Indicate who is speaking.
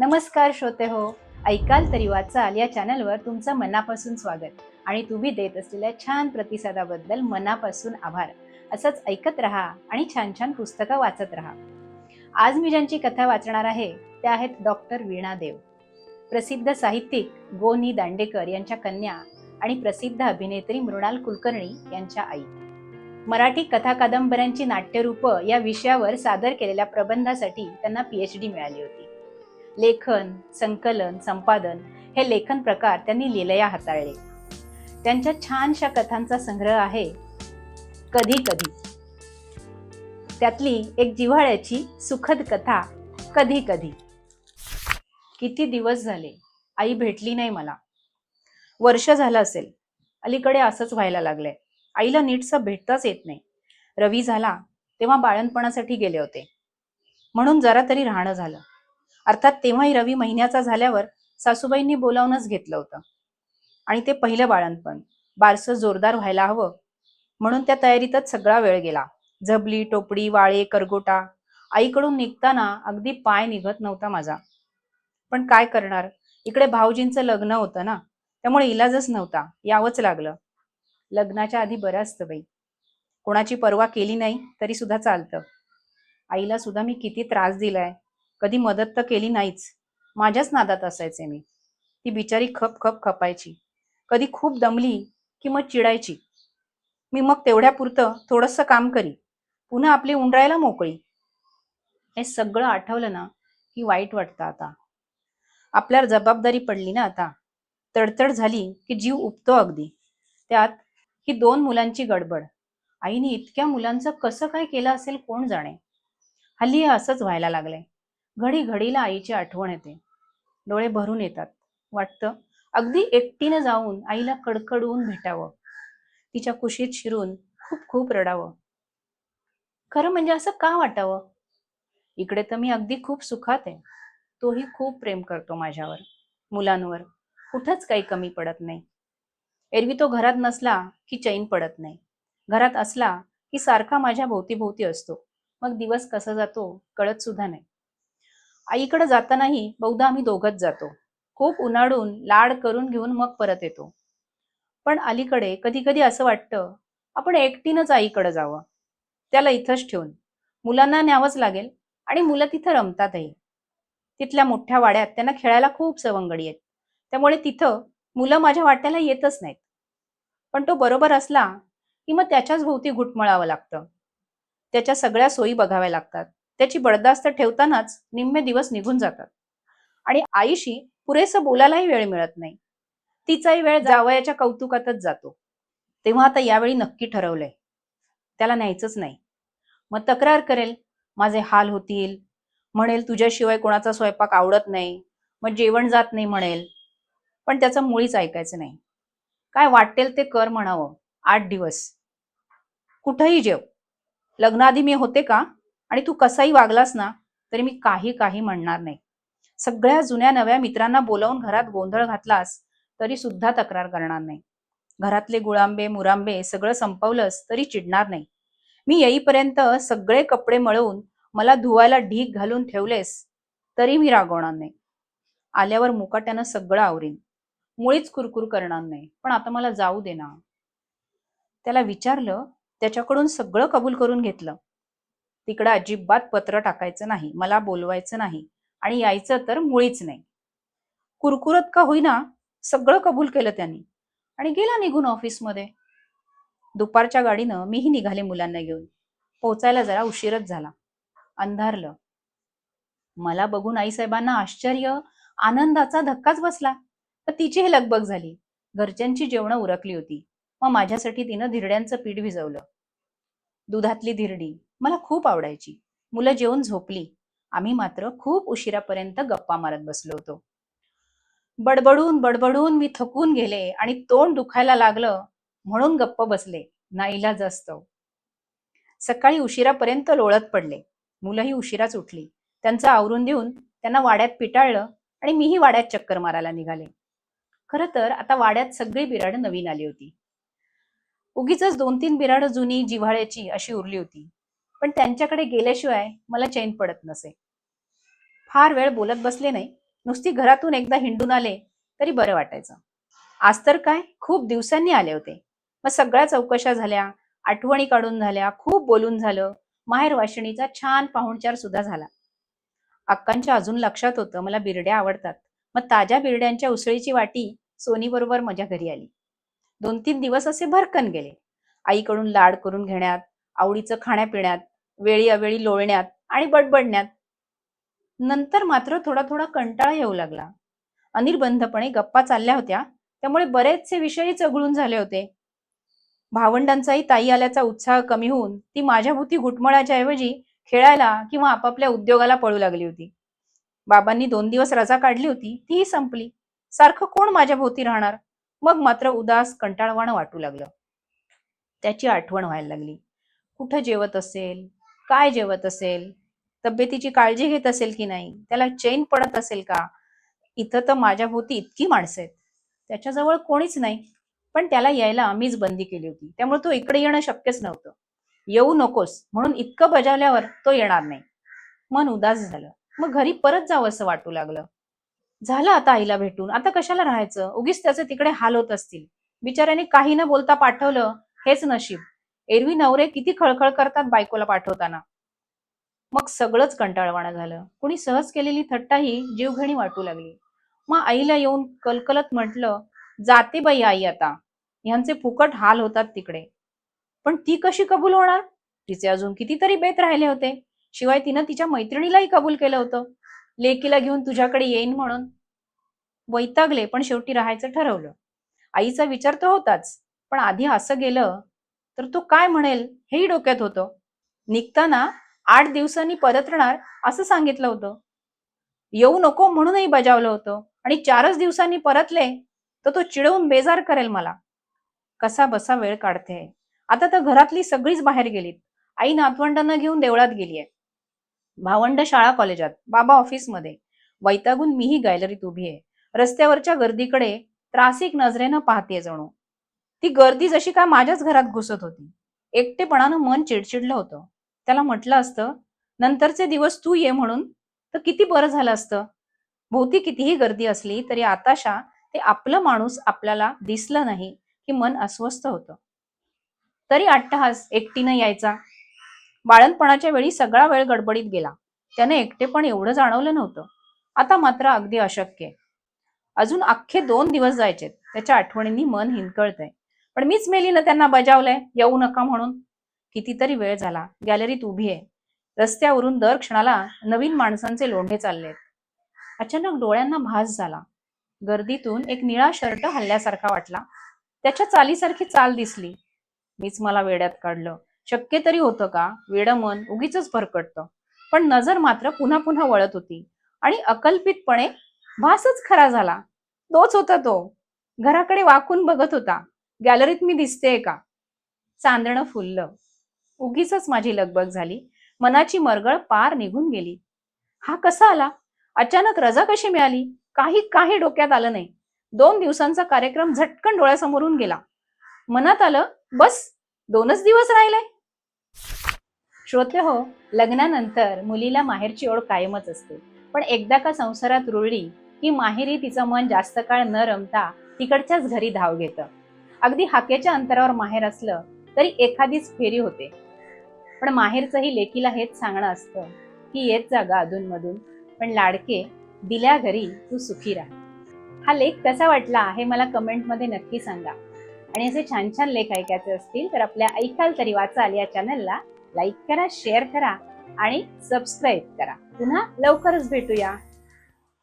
Speaker 1: नमस्कार श्रोते हो ऐकाल तरी वाचाल या चॅनलवर तुमचं मनापासून स्वागत. आणि तुम्ही देत असलेल्या छान प्रतिसादाबद्दल मनापासून आभार. असंच ऐकत राहा आणि छान छान पुस्तकं वाचत राहा. आज मी ज्यांची कथा वाचणार आहे त्या आहेत डॉक्टर वीणा देव. प्रसिद्ध साहित्यिक गोनी दांडेकर यांच्या कन्या आणि प्रसिद्ध अभिनेत्री मृणाल कुलकर्णी यांच्या आई. मराठी कथा कादंबऱ्यांची नाट्यरूपं या विषयावर सादर केलेल्या प्रबंधासाठी त्यांना पीएच डी मिळाली होती. लेखन संकलन संपादन हे लेखन प्रकार त्यांनी लिलया हाताळले. त्यांच्या छानशा कथांचा संग्रह आहे कधी कधी. त्यातली एक जिव्हाळ्याची सुखद कथा कधी कधी. किती दिवस झाले? आई भेटली नाही मला. वर्ष झालं असेल. अलीकडे असंच व्हायला लागलंय. आईला नीटसं भेटताच येत नाही. रवी झाला तेव्हा बाळणपणासाठी गेले होते. म्हणून जरा तरी राहणं झालं. अर्थात तेव्हाही रवी महिन्याचा झाल्यावर सासूबाईंनी बोलावूनच घेतलं होतं. आणि ते पहिलं बाळणपण बारसं जोरदार व्हायला हवं. म्हणून त्या तयारीतच सगळा वेळ गेला. झबली टोपडी वाळे करगोटा. आईकडून निघताना अगदी पाय निघत नव्हता माझा. पण काय करणार? इकडे भाऊजींचं लग्न होतं ना? त्यामुळे इलाजच नव्हता. यावंच लागलं. लग्नाच्या आधी बरं असतं बाई. कोणाची पर्वा केली नाही तरी सुद्धा चालतं. आईला सुद्धा मी किती त्रास दिलाय. कधी मदत तर केली नाहीच. माझ्याच नादात असायचे मी. ती बिचारी खप खप खपायची. कधी खूप दमली की मग चिडायची. मी मग तेवढ्यापुरतं थोडंसं काम करी. पुन्हा आपली उंडरायला मोकळी. हे सगळं आठवलं ना की वाईट वाटतं आता. आपल्यावर जबाबदारी पडली ना आता. तडतड झाली की जीव उपतो अगदी. त्यात ही दोन मुलांची गडबड. आईने इतक्या मुलांचं कसं काय केलं असेल कोण जाणे? हल्ली हे असंच व्हायला लागलंय. घडी घडीला आईची आठवण येते. डोळे भरून येतात. वाटतं अगदी एकटीनं जाऊन आईला कडकडून भेटावं. तिच्या कुशीत शिरून खूप खूप रडावं. खरं म्हणजे असं का वाटावं? इकडे तर मी अगदी खूप सुखात आहे. तोही खूप प्रेम करतो माझ्यावर. मुलांवर. कुठंच काही कमी पडत नाही. एरवी तो घरात नसला की चैन पडत नाही. घरात असला की सारखा माझ्या भोवती भोवती असतो. मग दिवस कसा जातो कळत सुद्धा नाही. आईकडे जातानाही बहुधा आम्ही दोघच जातो. खूप उन्हाळून लाड करून घेऊन मग परत येतो. पण अलीकडे कधी कधी असं वाटतं आपण एकटीनंच आईकडे जावं. त्याला इथंच ठेवून. मुलांना न्यावंच लागेल आणि मुलं तिथं रमतातही. तिथल्या मोठ्या वाड्यात त्यांना खेळायला खूप सवंगडी आहेत. त्यामुळे तिथं मुलं माझ्या वाट्याला येतच नाहीत. पण तो बरोबर असला की मग त्याच्याच भोवती घुटमळावं लागतं. त्याच्या सगळ्या सोयी बघाव्या लागतात. त्याची बडदास्त ठेवतानाच निम्मे दिवस निघून जातात. आणि आईशी पुरेसं बोलायलाही वेळ मिळत नाही. तिचाही वेळ जावयाच्या कौतुकातच जातो. तेव्हा आता यावेळी नक्की ठरवलंय. त्याला न्यायचंच नाही. मग तक्रार करेल माझे हाल होतील. म्हणेल तुझ्याशिवाय कोणाचा स्वयंपाक आवडत नाही. मग जेवण जात नाही म्हणेल. पण त्याचं मुळीच ऐकायचं नाही. काय वाटेल ते कर म्हणावं. आठ दिवस. कुठंही जेव. लग्नाआधी मी होते का? आणि तू कसाही वागलास ना तरी मी काही काही म्हणणार नाही. सगळ्या जुन्या नव्या मित्रांना बोलावून घरात गोंधळ घातलास तरी सुद्धा तक्रार करणार नाही. घरातले गुळांबे मुरांबे सगळं संपवलंस तरी चिडणार नाही. मी येईपर्यंत सगळे कपडे मळवून मला धुवायला ढीक घालून ठेवलेस तरी मी रागवणार नाही. आल्यावर मुकाट्यानं सगळं आवरीन. मुळीच कुरकुर करणार नाही. पण आता मला जाऊ दे ना. त्याला विचारलं त्याच्याकडून सगळं कबूल करून घेतलं. तिकडं अजिबात पत्र टाकायचं नाही मला बोलवायचं नाही आणि यायचं तर मुळीच नाही. कुरकुरत का होईना सगळं कबूल केलं त्यांनी आणि गेला निघून ऑफिसमध्ये. दुपारच्या गाडीनं मीही निघाले मुलांना घेऊन. पोचायला जरा उशीरच झाला. अंधारलं. मला बघून आईसाहेबांना आश्चर्य आनंदाचा धक्काच बसला. तर तिचीही लगबग झाली. घरच्यांची जेवणं उरकली होती. मग माझ्यासाठी तिनं धिरड्यांचं पीठ भिजवलं दुधातली धिरडी. मला खूप आवडायची. मुलं जेवून झोपली. आम्ही मात्र खूप उशिरापर्यंत गप्पा मारत बसलो होतो. बडबडून बडबडून मी थकून गेले आणि तोंड दुखायला लागलं म्हणून गप्प बसले. नाईला जास्त सकाळी उशिरापर्यंत लोळत पडले. मुलंही उशिराच उठली. त्यांचं आवरून देऊन त्यांना वाड्यात पिटाळलं आणि मीही वाड्यात चक्कर मारायला निघाले. खरं तर आता वाड्यात सगळी बिराड नवीन आली होती. उगीच दोन तीन बिराड जुनी जिव्हाळ्याची अशी उरली होती. पण त्यांच्याकडे गेल्याशिवाय मला चैन पडत नसे. फार वेळ बोलत बसले नाही. नुसती घरातून एकदा हिंडून आले तरी बरं वाटायचं. आज तर काय? खूप दिवसांनी आले होते. मग सगळ्या चौकशा झाल्या आठवणी काढून झाल्या खूप बोलून झालं. माहेर वाशिणीचा छान पाहुणचार सुद्धा झाला. अक्कांच्या अजून लक्षात होतं मला बिरड्या आवडतात. मग ताज्या बिरड्यांच्या उसळीची वाटी सोनी बरोबर माझ्या घरी आली. दोन तीन दिवस असे भरकन गेले. आईकडून लाड करून घेण्यात आवडीचं खाण्यापिण्यात वेळी अवेळी लोळण्यात आणि बडबडण्यात. नंतर मात्र थोडा थोडा कंटाळा येऊ लागला. अनिर्बंधपणे गप्पा चालल्या होत्या. त्यामुळे बरेचसे विषयी चघळून झाले होते. भावंडांचाही ताई आल्याचा उत्साह कमी होऊन ती माझ्याभूती घुटमळाच्या ऐवजी खेळायला किंवा आपापल्या उद्योगाला पळू लागली होती. बाबांनी दोन दिवस रजा काढली होती तीही संपली. सारखं कोण माझ्या भोवती राहणार? मग मात्र उदास कंटाळवाणं वाटू लागलं. त्याची आठवण व्हायला लागली. कुठं जेवत असेल? काय जेवत असेल? तब्येतीची काळजी घेत असेल की नाही? त्याला चैन पडत असेल का? इथं तर माझ्या भोवती इतकी माणसं आहेत. त्याच्याजवळ कोणीच नाही. पण त्याला यायला मीच बंदी केली होती. त्यामुळे तो इकडे येणं शक्यच नव्हतं. येऊ नकोस म्हणून इतकं बजावल्यावर तो येणार नाही. मन उदास झालं. मग घरी परत जावं असं वाटू लागलं. झालं आता आईला भेटून? आता कशाला राहायचं? उगीच त्याचे तिकडे हाल होत असतील. बिचाऱ्याने काही न बोलता पाठवलं हेच नशीब. एरवी नवरे किती खळखळ करतात बायकोला पाठवताना. मग सगळंच कंटाळवाणं झालं. कुणी सहज केलेली थट्टाही जीवघेणी वाटू लागली. मग आईला येऊन कलकलत म्हटलं जाते बाई आई आता. ह्यांचे फुकट हाल होतात तिकडे. पण ती कशी कबूल होणार? तिचे अजून कितीतरी बेत राहिले होते. शिवाय तिनं तिच्या मैत्रिणीलाही कबूल केलं होतं. लेकीला घेऊन तुझ्याकडे येईन म्हणून. वैतागले पण शेवटी राहायचं ठरवलं. आईचा विचार तर होताच पण आधी असं गेलं तर तो काय म्हणेल हेही डोक्यात होतं. निघताना आठ दिवसांनी परतणार असं सांगितलं होतं. येऊ नको म्हणूनही बजावलं होतं आणि चारच दिवसांनी परतले तर तो चिडवून बेजार करेल मला. कसा बसा वेळ काढते. आता तर घरातली सगळीच बाहेर गेलीत. आई नातवंडांना घेऊन देवळात गेलीये. भावंड शाळा कॉलेजात बाबा ऑफिसमध्ये. वैतागून मीही गॅलरीत उभी आहे. रस्त्यावरच्या गर्दीकडे त्रासिक नजरेनं पाहते जणू. ती गर्दी जशी काय माझ्याच घरात घुसत होती. एकटेपणानं मन चिडचिडलं होतं. त्याला म्हटलं असतं नंतरचे दिवस तू ये म्हणून तर किती बरं झालं असतं. भोवती कितीही गर्दी असली तरी आताशा ते आपलं माणूस आपल्याला दिसलं नाही की मन अस्वस्थ होतं. तरी अट्टहास एकटीनं यायचा. बाळणपणाच्या वेळी सगळा वेळ गडबडीत गेला. त्याने एकटेपण एवढं जाणवलं नव्हतं. आता मात्र अगदी अशक्य अजून अख्खे दोन दिवस जायचेत. त्याच्या आठवणींनी मन हिंदकळतंय. पण मीच मेलीनं त्यांना बजावलंय. येऊ नका म्हणून. कितीतरी वेळ झाला. गॅलरीत उभी आहे. रस्त्यावरून दर क्षणाला नवीन माणसांचे लोंढे चाललेत. अचानक डोळ्यांना भास झाला. गर्दीतून एक निळा शर्ट हल्ल्यासारखा वाटला. त्याच्या चालीसारखी चाल दिसली. मीच मला वेड्यात काढलं. शक्य तरी होतं का? वेड मन उगीच भरकटतं. पण नजर मात्र पुन्हा पुन्हा वळत होती. आणि अकल्पितपणे भासच खरा झाला. तोच होता तो. घराकडे वाकून बघत होता. गॅलरीत मी दिसतेय का? चांदणं फुललं. उगीच माझी लगबग झाली. मनाची मरगळ पार निघून गेली. हा कसा आला? अचानक रजा कशी मिळाली? काही काही डोक्यात आलं नाही. दोन दिवसांचा कार्यक्रम झटकन डोळ्यासमोरून गेला. मनात आलं बस दोनच दिवस राहिले. श्रोते हो लग्नानंतर मुलीला माहेरची ओढ कायमच असते. पण एकदा का संसारात रुळली की माहेरी तिचं मन जास्त काळ न रमता तिकडच्याच घरी धाव घेतं. अगदी हाकेच्या अंतरावर माहेर असलं तरी एखादीच फेरी होते. पण माहेरचंही लेकीला हेच सांगणं असतं की येत जागा अधूनमधून पण लाडके दिल्या घरी तू सुखी राहा. हा लेख कसा वाटला हे मला कमेंटमध्ये नक्की सांगा. आणि असे छान छान लेख ऐकायचे असतील तर आपल्या ऐकाल तरी वाचाल या चॅनलला लाईक करा शेअर करा आणि सबस्क्राईब करा. पुन्हा लवकरच भेटूया.